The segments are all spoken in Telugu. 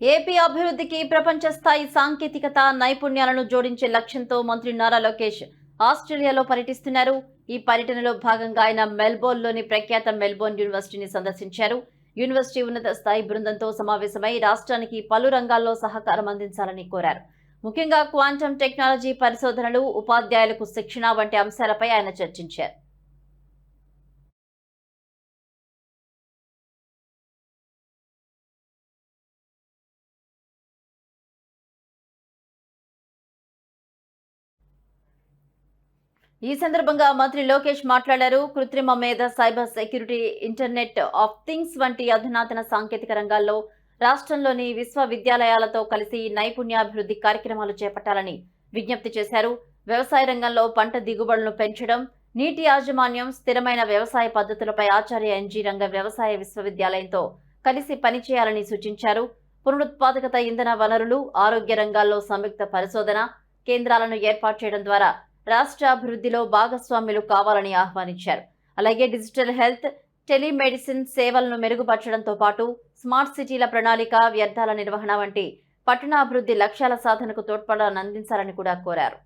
ఏపీ అభివృద్ధికి ప్రపంచ స్థాయి సాంకేతికత నైపుణ్యాలను జోడించే లక్ష్యంతో మంత్రి నారా లోకేష్ ఆస్ట్రేలియాలో పర్యటిస్తున్నారు. ఈ పర్యటనలో భాగంగా ఆయన మెల్బోర్న్లోని ప్రఖ్యాత మెల్బోర్న్ యూనివర్సిటీని సందర్శించారు. యూనివర్సిటీ ఉన్నత స్థాయి బృందంతో సమావేశమై రాష్ట్రానికి పలు రంగాల్లో సహకారం అందించాలని కోరారు. ముఖ్యంగా క్వాంటమ్ టెక్నాలజీ పరిశోధనలు ఉపాధ్యాయులకు శిక్షణ వంటి అంశాలపై ఆయన చర్చించారు. ఈ సందర్భంగా మంత్రి లోకేష్ మాట్లాడారు. కృత్రిమ మేధ cyber security internet of things వంటి అధునాతన సాంకేతిక రంగాల్లో రాష్ట్రంలోని విశ్వవిద్యాలయాలతో కలిసి నైపుణ్యాభివృద్ధి కార్యక్రమాలు చేపట్టాలని విజ్ఞప్తి చేశారు. వ్యవసాయ రంగంలో పంట దిగుబడులను పెంచడం నీటి యాజమాన్యం స్థిరమైన వ్యవసాయ పద్ధతులపై ఆచార్య ఎన్జీ రంగ వ్యవసాయ విశ్వవిద్యాలయంతో కలిసి పనిచేయాలని సూచించారు. పునరుత్పాదకత ఇంధన వనరులు ఆరోగ్య రంగాల్లో సంయుక్త పరిశోధన కేంద్రాలను ఏర్పాటు చేయడం ద్వారా రాష్ట్ర అభివృద్ధిలో భాగస్వాములు కావాలని ఆహ్వానించారు. అలాగే డిజిటల్ హెల్త్ టెలిమెడిసిన్ సేవలను మెరుగుపరచడంతో పాటు స్మార్ట్ సిటీల ప్రణాళిక వ్యర్థాల నిర్వహణ వంటి పట్టణాభివృద్ధి లక్ష్యాల సాధనకు తోడ్పడాలని అందించాలని కూడా కోరారు.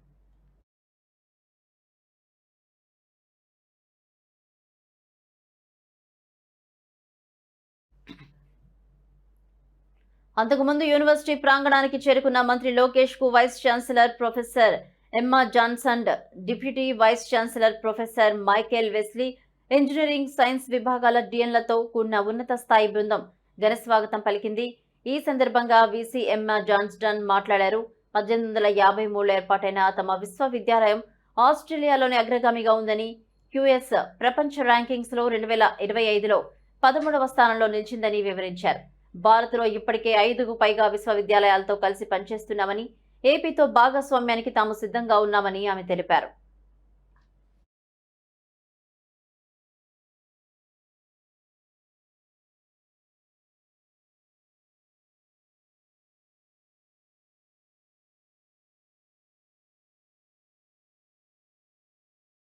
అంతకుముందు యూనివర్సిటీ ప్రాంగణానికి చేరుకున్న మంత్రి లోకేష్కు vice chancellor professor Emma Johnson deputy vice chancellor professor Michael Wesley engineering science విభాగాల డిఎన్లతో కూడిన ఉన్నత స్థాయి బృందం ఘన స్వాగతం పలికింది. ఈ సందర్భంగా వీసీ ఎమ్మా జాన్స్టన్ మాట్లాడారు. పద్దెనిమిది వందల యాభై మూడులో ఏర్పాటైన తమ విశ్వవిద్యాలయం ఆస్ట్రేలియాలోని అగ్రగామిగా ఉందని క్యూఎస్ ప్రపంచ ర్యాంకింగ్స్లో రెండు వేల ఇరవై ఐదులో పదమూడవ స్థానంలో నిలిచిందని వివరించారు. భారత్లో ఇప్పటికే ఐదుకు పైగా విశ్వవిద్యాలయాలతో కలిసి పనిచేస్తున్నామని ఏపీతో భాగస్వామ్యానికి తాము సిద్ధంగా ఉన్నామని ఆమె తెలిపారు.